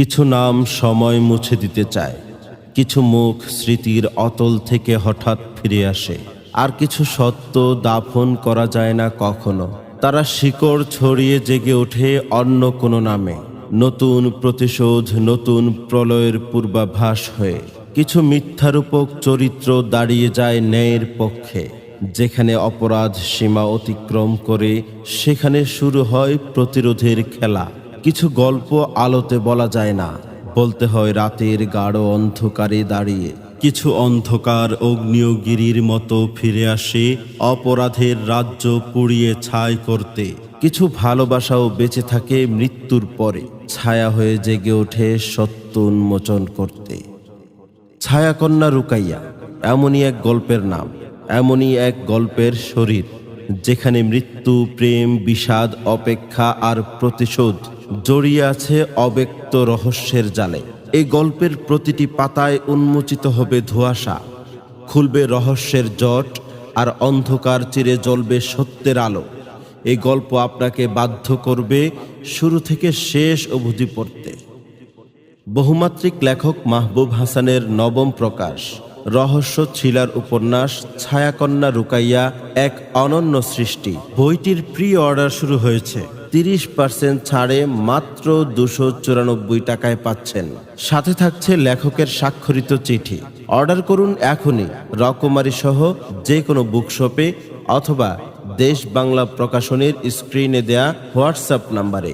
কিছু নাম সময় মুছে দিতে চায়। কিছু মুখ স্মৃতির অতল থেকে হঠাৎ ফিরে আসে। আর কিছু সত্য দাফন করা যায় না কখনো। তারা শিকড় ছড়িয়ে জেগে ওঠে অন্য কোনো নামে। নতুন প্রতিশোধ, নতুন প্রলয়ের পূর্বাভাস হয়ে কিছু মিথ্যারূপক চরিত্র দাঁড়িয়ে যায় ন্যায়ের পক্ষে। যেখানে অপরাধ সীমা অতিক্রম করে, সেখানে শুরু হয় প্রতিরোধের খেলা। কিছু গল্প আলোতে বলা যায় না। বলতে হয় রাতের গাঢ় অন্ধকারে দাঁড়িয়ে। কিছু অন্ধকার অগ্নিয়গিরির মতো ফিরে আসে অপরাধের রাজ্য পুড়িয়ে ছাই করতে। কিছু ভালোবাসাও বেঁচে থাকে মৃত্যুর পরে। ছায়া হয়ে জেগে ওঠে সত্য উন্মোচন করতে। ছায়াকন্যা রুকাইয়া, এমনই এক গল্পের নাম, এমনই এক গল্পের শরীর, যেখানে মৃত্যু, প্রেম, বিষাদ, অপেক্ষা আর প্রতিশোধ জড়িয়ে আছে অব্যক্ত রহস্যের জালে। এই গল্পের প্রতিটি পাতায় উন্মোচিত হবে ধোঁয়াশা। খুলবে রহস্যের জট আর অন্ধকার চিরে জ্বলবে সত্যের আলো। এই গল্প আপনাকে বাধ্য করবে শুরু থেকে শেষ অবধি পড়তে। বহুমাত্রিক লেখক মাহবুব হাসানের নবম প্রকাশ, রহস্য ছিলার উপন্যাস, ছায়াকন্যা রুকাইয়া, এক অনন্য সৃষ্টি। বইটির প্রি অর্ডার শুরু হয়েছে। তিরিশ পার্সেন্ট ছাড়ে মাত্র দুশো চুরানব্বই টাকায় পাচ্ছেন। সাথে থাকছে লেখকের স্বাক্ষরিত চিঠি। অর্ডার করুন এখনই। রকমারি সহ যে কোনো বুকশপে অথবা দেশ বাংলা প্রকাশনের স্ক্রিনে দেয়া হোয়াটসঅ্যাপ নাম্বারে।